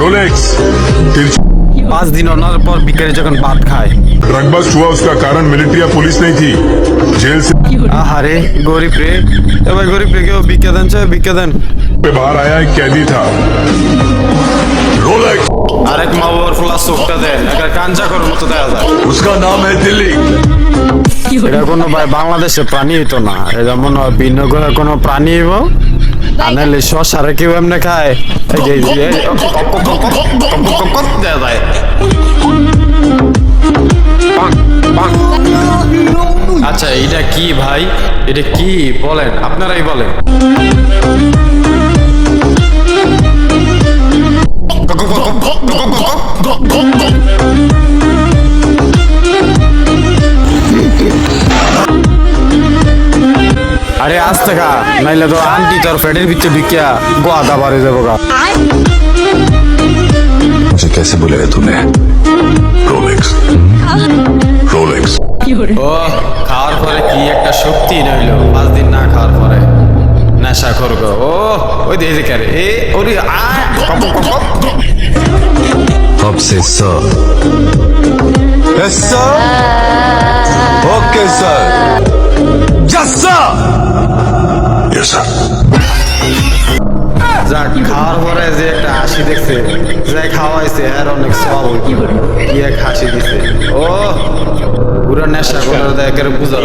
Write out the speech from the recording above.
Rolex পাঁচ দিন ওনার পর বিকারি যখন ভাত খায় ट्रक बस्ट हुआ उसका कारण मिलिट्री या पुलिस नहीं थी जेल से আহারে গরিব রে এ ভাই গরিব রে কেউ ভিক্ষা দেন চাই ভিক্ষা দেন पे बाहर आया एक कैदी था रोलेक्स আরেক মা বাবার ফুলা চোখটা দেন একটা কাঞ্চা করার মতো দেখা যায় उसका नाम है दिल्ली এটা কোনো ভাই বাংলাদেশে প্রাণী হইতো না এটা মনে হয় ভিন্ন গ্রহের কোনো প্রাণী হইব আনালে শশারা কেউ এমনি খায়? আচ্ছা এটা কি ভাই? এটা কি বলেন? আপনারাই বলেন। আরে আজ টাকা নাইলে তো আন্টি তোর পেটের ভিতরে ঢুকিয়া গোয়া দাবারে যাবো গা मुझे कैसे बुलाया तूने रोलेक्स रोलेक्स ও খাওয়ার পরে কি একটা শক্তি নইলো পাঁচ দিন না খাওয়ার পরে নেশা করবো ও ওই দিয়ে দেখে রে এ ওরে আ কপ, কপ, কপ, যাক, খাওয়ার পরে যে একটা হাসি দেখছে যে খাওয়াইছে আর অনেক কি এক হাসি দিছে। ও, পুরো নেশা করে দেয় বুঝা